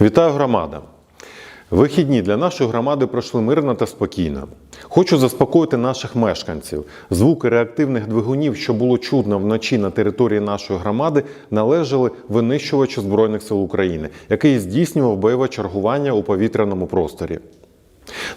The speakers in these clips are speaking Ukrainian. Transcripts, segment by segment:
Вітаю громада! Вихідні для нашої громади пройшли мирно та спокійно. Хочу заспокоїти наших мешканців. Звуки реактивних двигунів, що було чутно вночі на території нашої громади, належали винищувачу Збройних сил України, який здійснював бойове чергування у повітряному просторі.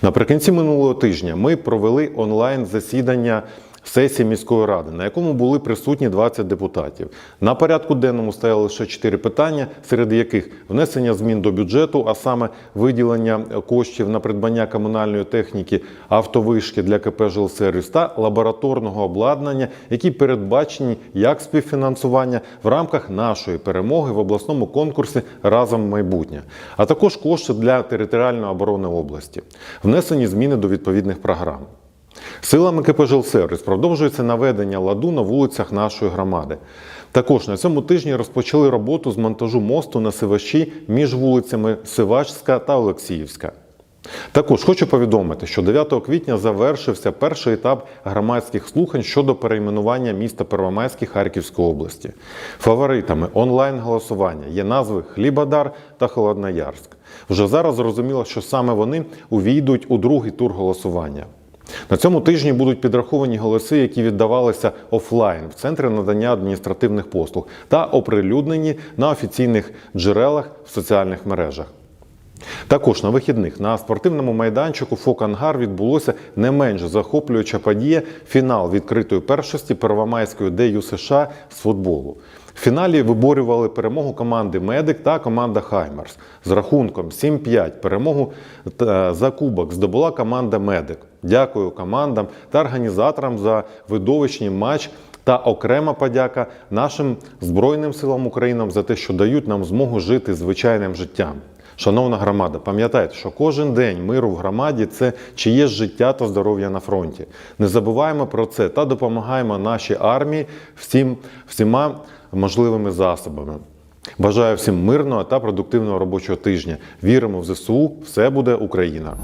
Наприкінці минулого тижня ми провели онлайн засідання сесії міської ради, на якому були присутні 20 депутатів. На порядку денному стояли лише 4 питання, серед яких внесення змін до бюджету, а саме виділення коштів на придбання комунальної техніки, автовишки для КП «Жилсервіс» та лабораторного обладнання, які передбачені як співфінансування в рамках нашої перемоги в обласному конкурсі Разом майбутнє, а також кошти для територіальної оборони області, внесені зміни до відповідних програм. Силами КП «Жилсервіс» продовжується наведення ладу на вулицях нашої громади. Також на цьому тижні розпочали роботу з монтажу мосту на Сиваші між вулицями Сивачська та Олексіївська. Також хочу повідомити, що 9 квітня завершився перший етап громадських слухань щодо перейменування міста Первомайське Харківської області. Фаворитами онлайн-голосування є назви Хлібодар та Холодноярськ. Вже зараз зрозуміло, що саме вони увійдуть у другий тур голосування. На цьому тижні будуть підраховані голоси, які віддавалися офлайн в центрі надання адміністративних послуг та оприлюднені на офіційних джерелах в соціальних мережах. Також на вихідних на спортивному майданчику Фок Ангар відбулося не менш захоплююча подія фінал відкритої першості Первомайської ДЮ США з футболу. В фіналі виборювали перемогу команди Медик та команда Хаймерс. З рахунком 7-5 перемогу за кубок здобула команда Медик. Дякую командам та організаторам за видовищний матч та окрема подяка нашим Збройним силам України за те, що дають нам змогу жити звичайним життям. Шановна громада, пам'ятайте, що кожен день миру в громаді це чиєсь життя та здоров'я на фронті. Не забуваємо про це та допомагаємо нашій армії всім, всіма можливими засобами. Бажаю всім мирного та продуктивного робочого тижня. Віримо в ЗСУ, все буде Україна!